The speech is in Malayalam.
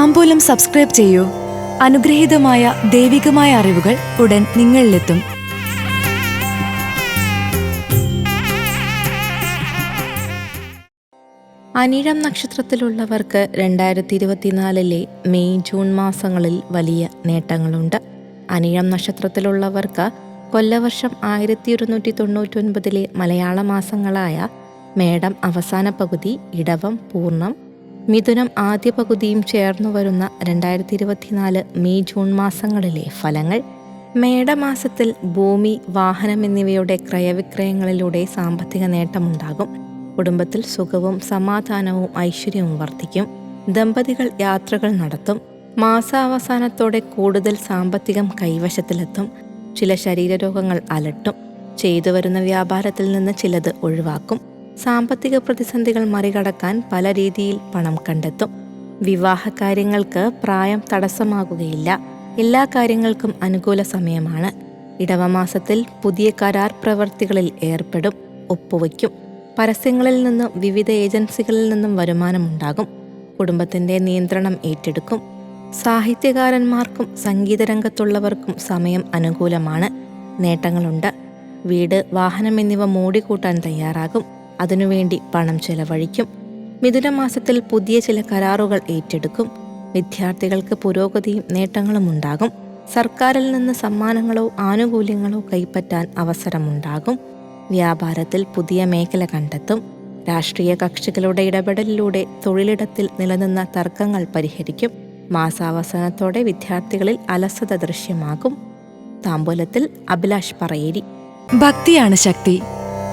താമ്പൂലം സബ്സ്ക്രൈബ് ചെയ്യൂ. അനുഗ്രഹീതമായ ദൈവികമായ അറിവുകൾ ഉടൻ നിങ്ങളിലെത്തും. അനിഴം നക്ഷത്രത്തിലുള്ളവർക്ക് രണ്ടായിരത്തി ഇരുപത്തിനാലിലെ മെയ് ജൂൺ മാസങ്ങളിൽ വലിയ നേട്ടങ്ങളുണ്ട്. അനിഴം നക്ഷത്രത്തിലുള്ളവർക്ക് കൊല്ലവർഷം ആയിരത്തി ഒരുന്നൂറ്റി തൊണ്ണൂറ്റൊൻപതിലെ മലയാള മാസങ്ങളായ മേടം അവസാന പകുതി ഇടവം പൂർണം മിഥുനം ആദ്യ പകുതിയും ചേർന്നു വരുന്ന രണ്ടായിരത്തി ഇരുപത്തിനാല് മെയ് ജൂൺ മാസങ്ങളിലെ ഫലങ്ങൾ മേടമാസത്തിൽ ഭൂമി വാഹനം എന്നിവയുടെ ക്രയവിക്രയങ്ങളിലൂടെ സാമ്പത്തിക നേട്ടമുണ്ടാകും. കുടുംബത്തിൽ സുഖവും സമാധാനവും ഐശ്വര്യവും വർദ്ധിക്കും. ദമ്പതികൾ യാത്രകൾ നടത്തും. മാസാവസാനത്തോടെ കൂടുതൽ സാമ്പത്തികം കൈവശത്തിലെത്തും. ചില ശരീരരോഗങ്ങൾ അലട്ടും. ചെയ്തു വരുന്ന വ്യാപാരത്തിൽ നിന്ന് ചിലത് ഒഴിവാക്കും. സാമ്പത്തിക പ്രതിസന്ധികൾ മറികടക്കാൻ പല രീതിയിൽ പണം കണ്ടെത്തും. വിവാഹ കാര്യങ്ങൾക്ക് പ്രായം തടസ്സമാകുകയില്ല. എല്ലാ കാര്യങ്ങൾക്കും അനുകൂല സമയമാണ്. ഇടവമാസത്തിൽ പുതിയ കരാർ പ്രവർത്തികളിൽ ഏർപ്പെടും ഒപ്പുവയ്ക്കും. പരസ്യങ്ങളിൽ നിന്നും വിവിധ ഏജൻസികളിൽ നിന്നും വരുമാനമുണ്ടാകും. കുടുംബത്തിന്റെ നിയന്ത്രണം ഏറ്റെടുക്കും. സാഹിത്യകാരന്മാർക്കും സംഗീതരംഗത്തുള്ളവർക്കും സമയം അനുകൂലമാണ്. നേട്ടങ്ങളുണ്ട്. വീട് വാഹനം എന്നിവ മൂടിക്കൂട്ടാൻ തയ്യാറാകും. അതിനുവേണ്ടി പണം ചെലവഴിക്കും. മിഥുനമാസത്തിൽ പുതിയ ചില കരാറുകൾ ഏറ്റെടുക്കും. വിദ്യാർത്ഥികൾക്ക് പുരോഗതിയും നേട്ടങ്ങളും ഉണ്ടാകും. സർക്കാരിൽ നിന്ന് സമ്മാനങ്ങളോ ആനുകൂല്യങ്ങളോ കൈപ്പറ്റാൻ അവസരമുണ്ടാകും. വ്യാപാരത്തിൽ പുതിയ മേഖല കണ്ടെത്തും. രാഷ്ട്രീയ കക്ഷികളുടെ ഇടപെടലിലൂടെ തൊഴിലിടത്തിൽ നിലനിന്ന തർക്കങ്ങൾ പരിഹരിക്കും. മാസാവസാനത്തോടെ വിദ്യാർത്ഥികളിൽ അലസത ദൃശ്യമാകും. താമ്പൂലത്തിൽ അഭിലാഷ് പറയേരി. ഭക്തിയാണ് ശക്തി.